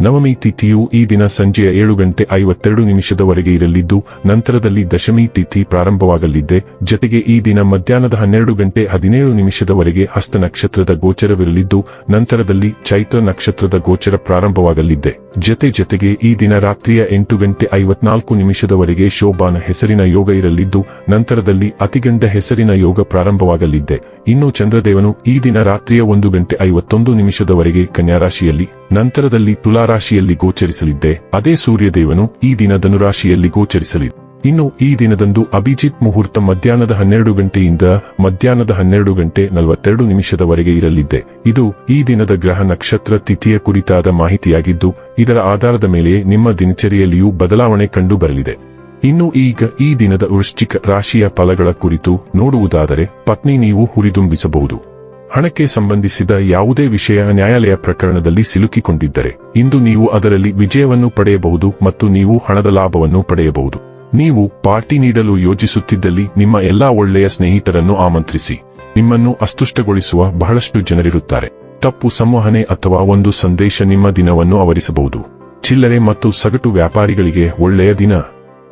ನವಮಿ ತಿಥಿಯು ಈ ದಿನ ಸಂಜೆಯ ಏಳು ಗಂಟೆ ಐವತ್ತೆರಡು ನಿಮಿಷದವರೆಗೆ ಇರಲಿದ್ದು, ನಂತರದಲ್ಲಿ ದಶಮಿ ತಿಥಿ ಪ್ರಾರಂಭವಾಗಲಿದ್ದೆ ಜತೆಗೆ ಈ ದಿನ ಮಧ್ಯಾಹ್ನದ ಹನ್ನೆರಡು ಗಂಟೆ ಹದಿನೇಳು ನಿಮಿಷದವರೆಗೆ ಹಸ್ತ ನಕ್ಷತ್ರದ ಗೋಚರವಿರಲಿದ್ದು, ನಂತರದಲ್ಲಿ ಚೈತ್ರ ನಕ್ಷತ್ರದ ಗೋಚರ ಪ್ರಾರಂಭವಾಗಲಿದ್ದೆ ಜತೆ ಜತೆಗೆ ಈ ದಿನ ರಾತ್ರಿಯ ಎಂಟು ಗಂಟೆ ಐವತ್ನಾಲ್ಕು ನಿಮಿಷದವರೆಗೆ ಶೋಭಾನ ಹೆಸರಿನ ಯೋಗ ಇರಲಿದ್ದು, ನಂತರದಲ್ಲಿ ಅತಿಗಂಡ ಹೆಸರಿನ ಯೋಗ ಪ್ರಾರಂಭವಾಗಲಿದ್ದೆ ಇನ್ನು ಚಂದ್ರದೇವನು ಈ ದಿನ ರಾತ್ರಿಯ ಒಂದು ಗಂಟೆ ಐವತ್ತೊಂದು ನಿಮಿಷದವರೆಗೆ ಕನ್ಯಾರಾಶಿಯಲ್ಲಿ ನಂತರದಲ್ಲಿ ತುಲಾರಾಶಿಯಲ್ಲಿ ಗೋಚರಿಸಲಿದ್ದೆ. ಅದೇ ಸೂರ್ಯದೇವನು ಈ ದಿನ ಧನುರಾಶಿಯಲ್ಲಿ ಗೋಚರಿಸಲಿದೆ ಇನ್ನು ಈ ದಿನದಂದು ಅಭಿಜಿತ್ ಮುಹೂರ್ತ ಮಧ್ಯಾಹ್ನದ ಹನ್ನೆರಡು ಗಂಟೆಯಿಂದ ಮಧ್ಯಾಹ್ನದ ಹನ್ನೆರಡು ಗಂಟೆ ನಲವತ್ತೆರಡು ನಿಮಿಷದವರೆಗೆ ಇರಲಿದ್ದೆ. ಇದು ಈ ದಿನದ ಗ್ರಹ ನಕ್ಷತ್ರ ತಿಥಿಯ ಕುರಿತಾದ ಮಾಹಿತಿಯಾಗಿದ್ದು, ಇದರ ಆಧಾರದ ಮೇಲೆ ನಿಮ್ಮ ದಿನಚರಿಯಲ್ಲಿಯೂ ಬದಲಾವಣೆ ಕಂಡು ಬರಲಿದೆ ಇನ್ನು ಈಗ ಈ ದಿನದ ವೃಶ್ಚಿಕ ರಾಶಿಯ ಫಲಗಳ ಕುರಿತು ನೋಡುವುದಾದರೆ, ಪತ್ನಿ ನೀವು ಹುರಿದುಂಬಿಸಬಹುದು. ಹಣಕ್ಕೆ ಸಂಬಂಧಿಸಿದ ಯಾವುದೇ ವಿಷಯ ನ್ಯಾಯಾಲಯ ಪ್ರಕರಣದಲ್ಲಿ ಸಿಲುಕಿಕೊಂಡಿದ್ದರೆ, ಇಂದು ನೀವು ಅದರಲ್ಲಿ ವಿಜಯವನ್ನು ಪಡೆಯಬಹುದು ಮತ್ತು ನೀವು ಹಣದ ಲಾಭವನ್ನು ಪಡೆಯಬಹುದು. ನೀವು ಪಾರ್ಟಿ ನೀಡಲು ಯೋಜಿಸುತ್ತಿದ್ದಲ್ಲಿ ನಿಮ್ಮ ಎಲ್ಲಾ ಒಳ್ಳೆಯ ಸ್ನೇಹಿತರನ್ನು ಆಮಂತ್ರಿಸಿ. ನಿಮ್ಮನ್ನು ಅಸ್ತುಷ್ಟಗೊಳಿಸುವ ಬಹಳಷ್ಟು ಜನರಿರುತ್ತಾರೆ. ತಪ್ಪು ಸಂವಹನೆ ಅಥವಾ ಒಂದು ಸಂದೇಶ ನಿಮ್ಮ ದಿನವನ್ನು ಆವರಿಸಬಹುದು. ಚಿಲ್ಲರೆ ಮತ್ತು ಸಗಟು ವ್ಯಾಪಾರಿಗಳಿಗೆ ಒಳ್ಳೆಯ ದಿನ.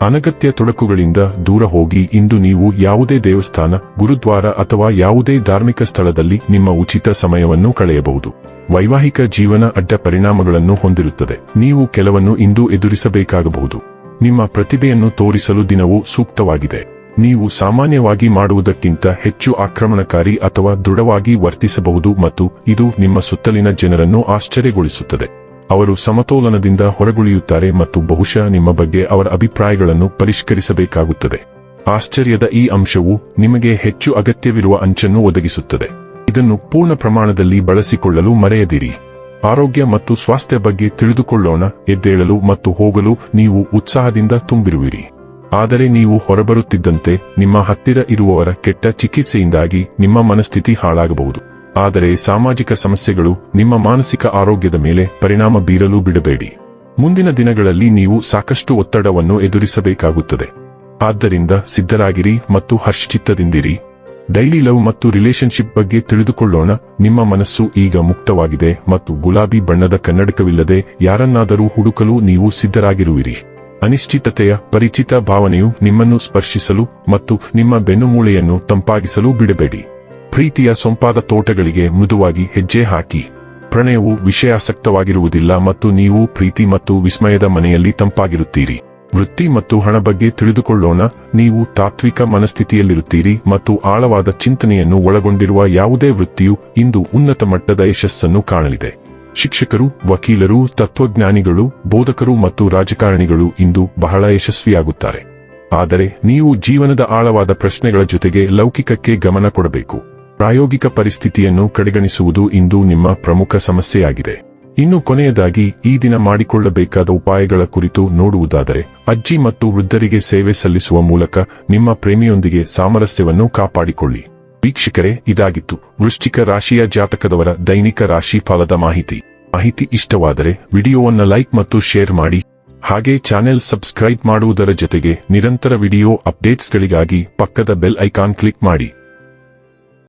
ಅನಗತ್ಯ ತೊಡಕುಗಳಿಂದ ದೂರ ಹೋಗಿ ಇಂದು ನೀವು ಯಾವುದೇ ದೇವಸ್ಥಾನ, ಗುರುದ್ವಾರ ಅಥವಾ ಯಾವುದೇ ಧಾರ್ಮಿಕ ಸ್ಥಳದಲ್ಲಿ ನಿಮ್ಮ ಉಚಿತ ಸಮಯವನ್ನು ಕಳೆಯಬಹುದು. ವೈವಾಹಿಕ ಜೀವನ ಅಡ್ಡ ಪರಿಣಾಮಗಳನ್ನು ಹೊಂದಿರುತ್ತದೆ. ನೀವು ಕೆಲವನ್ನು ಇಂದು ಎದುರಿಸಬೇಕಾಗಬಹುದು. ನಿಮ್ಮ ಪ್ರತಿಭೆಯನ್ನು ತೋರಿಸಲು ದಿನವು ಸೂಕ್ತವಾಗಿದೆ. ನೀವು ಸಾಮಾನ್ಯವಾಗಿ ಮಾಡುವುದಕ್ಕಿಂತ ಹೆಚ್ಚು ಆಕ್ರಮಣಕಾರಿ ಅಥವಾ ದೃಢವಾಗಿ ವರ್ತಿಸಬಹುದು ಮತ್ತು ಇದು ನಿಮ್ಮ ಸುತ್ತಲಿನ ಜನರನ್ನು ಆಶ್ಚರ್ಯಗೊಳಿಸುತ್ತದೆ. ಅವರು ಸಮತೋಲನದಿಂದ ಹೊರಗುಳಿಯುತ್ತಾರೆ ಮತ್ತು ಬಹುಶಃ ನಿಮ್ಮ ಬಗ್ಗೆ ಅವರ ಅಭಿಪ್ರಾಯಗಳನ್ನು ಪರಿಷ್ಕರಿಸಬೇಕಾಗುತ್ತದೆ. ಆಶ್ಚರ್ಯದ ಈ ಅಂಶವು ನಿಮಗೆ ಹೆಚ್ಚು ಅಗತ್ಯವಿರುವ ಅಂಚನ್ನು ಒದಗಿಸುತ್ತದೆ. ಇದನ್ನು ಪೂರ್ಣ ಪ್ರಮಾಣದಲ್ಲಿ ಬಳಸಿಕೊಳ್ಳಲು ಮರೆಯದಿರಿ. ಆರೋಗ್ಯ ಮತ್ತು ಸ್ವಾಸ್ಥ್ಯ ಬಗ್ಗೆ ತಿಳಿದುಕೊಳ್ಳೋಣ, ಎದ್ದೇಳಲು ಮತ್ತು ಹೋಗಲು ನೀವು ಉತ್ಸಾಹದಿಂದ ತುಂಬಿರುವಿರಿ. ಆದರೆ ನೀವು ಹೊರಬರುತ್ತಿದ್ದಂತೆ ನಿಮ್ಮ ಹತ್ತಿರ ಇರುವವರ ಕೆಟ್ಟ ಚಿಕಿತ್ಸೆಯಿಂದಾಗಿ ನಿಮ್ಮ ಮನಸ್ಥಿತಿ ಹಾಳಾಗಬಹುದು. ಆದರೆ ಸಾಮಾಜಿಕ ಸಮಸ್ಯೆಗಳು ನಿಮ್ಮ ಮಾನಸಿಕ ಆರೋಗ್ಯದ ಮೇಲೆ ಪರಿಣಾಮ ಬೀರಲು ಬಿಡಬೇಡಿ. ಮುಂದಿನ ದಿನಗಳಲ್ಲಿ ನೀವು ಸಾಕಷ್ಟು ಒತ್ತಡವನ್ನು ಎದುರಿಸಬೇಕಾಗುತ್ತದೆ. ಆದ್ದರಿಂದ ಸಿದ್ಧರಾಗಿರಿ ಮತ್ತು ಹರ್ಷಚಿತ್ತದಿಂದಿರಿ. ಡೈಲಿ ಲವ್ ಮತ್ತು ರಿಲೇಶನ್ಶಿಪ್ ಬಗ್ಗೆ ತಿಳಿದುಕೊಳ್ಳೋಣ. ನಿಮ್ಮ ಮನಸ್ಸು ಈಗ ಮುಕ್ತವಾಗಿದೆ ಮತ್ತು ಗುಲಾಬಿ ಬಣ್ಣದ ಕನ್ನಡಕವಿಲ್ಲದೆ ಯಾರನ್ನಾದರೂ ಹುಡುಕಲು ನೀವು ಸಿದ್ಧರಾಗಿರುವಿರಿ. ಅನಿಶ್ಚಿತತೆಯ ಪರಿಚಿತ ಭಾವನೆಯು ನಿಮ್ಮನ್ನು ಸ್ಪರ್ಶಿಸಲು ಮತ್ತು ನಿಮ್ಮ ಬೆನ್ನುಮೂಳೆಯನ್ನು ತಂಪಾಗಿಸಲು ಬಿಡಬೇಡಿ. ಪ್ರೀತಿಯ ಸೊಂಪಾದ ತೋಟಗಳಿಗೆ ಮೃದುವಾಗಿ ಹೆಜ್ಜೆ ಹಾಕಿ. ಪ್ರಣಯವು ವಿಷಯಾಸಕ್ತವಾಗಿರುವುದಿಲ್ಲ ಮತ್ತು ನೀವು ಪ್ರೀತಿ ಮತ್ತು ವಿಸ್ಮಯದ ಮನೆಯಲ್ಲಿ ತಂಪಾಗಿರುತ್ತೀರಿ. ವೃತ್ತಿ ಮತ್ತು ಹಣ ಬಗ್ಗೆ ತಿಳಿದುಕೊಳ್ಳೋಣ. ನೀವು ತಾತ್ವಿಕ ಮನಸ್ಥಿತಿಯಲ್ಲಿರುತ್ತೀರಿ ಮತ್ತು ಆಳವಾದ ಚಿಂತನೆಯನ್ನು ಒಳಗೊಂಡಿರುವ ಯಾವುದೇ ವೃತ್ತಿಯು ಇಂದು ಉನ್ನತ ಮಟ್ಟದ ಯಶಸ್ಸನ್ನು ಕಾಣಲಿದೆ. ಶಿಕ್ಷಕರು, ವಕೀಲರು, ತತ್ವಜ್ಞಾನಿಗಳು, ಬೋಧಕರು ಮತ್ತು ರಾಜಕಾರಣಿಗಳು ಇಂದು ಬಹಳ ಯಶಸ್ವಿಯಾಗುತ್ತಾರೆ. ಆದರೆ ನೀವು ಜೀವನದ ಆಳವಾದ ಪ್ರಶ್ನೆಗಳ ಜೊತೆಗೆ ಲೌಕಿಕಕ್ಕೆ ಗಮನ ಕೊಡಬೇಕು. ಪ್ರಾಯೋಗಿಕ ಪರಿಸ್ಥಿತಿಯನ್ನು ಕಡೆಗಣಿಸುವುದು ಇಂದು ನಿಮ್ಮ ಪ್ರಮುಖ ಸಮಸ್ಯೆಯಾಗಿದೆ. ಇನ್ನು ಕೊನೆಯದಾಗಿ, ಈ ದಿನ ಮಾಡಿಕೊಳ್ಳಬೇಕಾದ ಉಪಾಯಗಳ ಕುರಿತು ನೋಡುವುದಾದರೆ, ಅಜ್ಜಿ ಮತ್ತು ವೃದ್ಧರಿಗೆ ಸೇವೆ ಸಲ್ಲಿಸುವ ಮೂಲಕ ನಿಮ್ಮ ಪ್ರೇಮಿಯೊಂದಿಗೆ ಸಾಮರಸ್ಯವನ್ನು ಕಾಪಾಡಿಕೊಳ್ಳಿ. ವೀಕ್ಷಕರೇ, ಇದಾಗಿತ್ತು ವೃಶ್ಚಿಕ ರಾಶಿಯ ಜಾತಕದವರ ದೈನಿಕ ರಾಶಿ ಫಲದ ಮಾಹಿತಿ. ಮಾಹಿತಿ ಇಷ್ಟವಾದರೆ ವಿಡಿಯೋವನ್ನ ಲೈಕ್ ಮತ್ತು ಶೇರ್ ಮಾಡಿ. ಹಾಗೆ ಚಾನೆಲ್ ಸಬ್ಸ್ಕ್ರೈಬ್ ಮಾಡುವುದರ ಜೊತೆಗೆ ನಿರಂತರ ವಿಡಿಯೋ ಅಪ್ಡೇಟ್ಸ್ಗಳಿಗಾಗಿ ಪಕ್ಕದ ಬೆಲ್ ಐಕಾನ್ ಕ್ಲಿಕ್ ಮಾಡಿ.